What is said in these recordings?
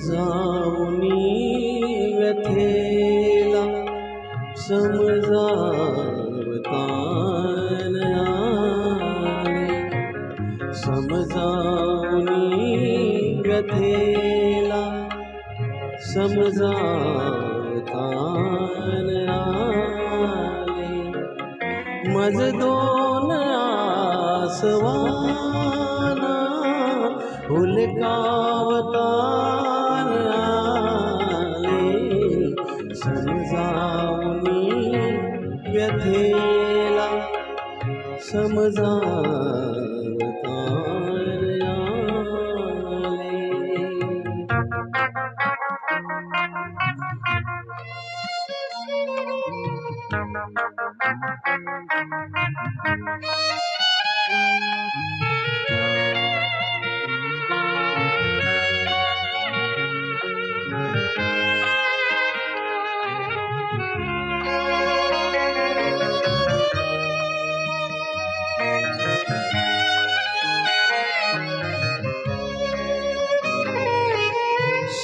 سمزاؤنی ویلا سمزاوتان سمزاؤنی ویلا سمزاوتان مزدون آسوانا ہلکاوتان سما وتھیلا سما ڈن ڈن ڈن ڈن ڈن ڈن ڈن ڈن ڈن ڈن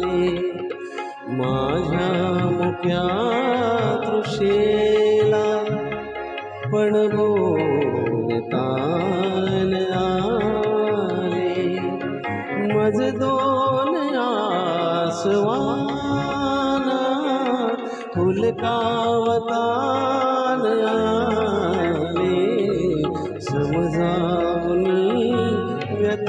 لی مایا مشلا پڑ بوتلی مجھ دون آیا سوان کل کامتلی سمجھا وت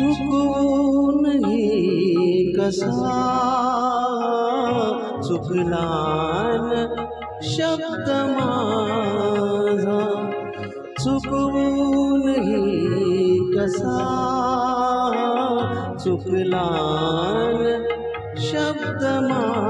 سکون ہی کسا سکھلان شبد مازا سکون ہی کسا سکھلان شبد مازا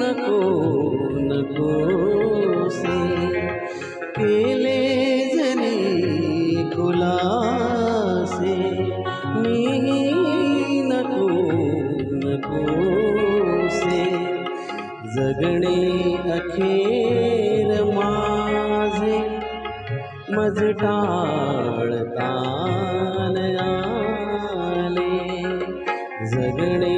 نکو سے۔ زگڑے اخیر مازے مزٹاڑ تان زگڑے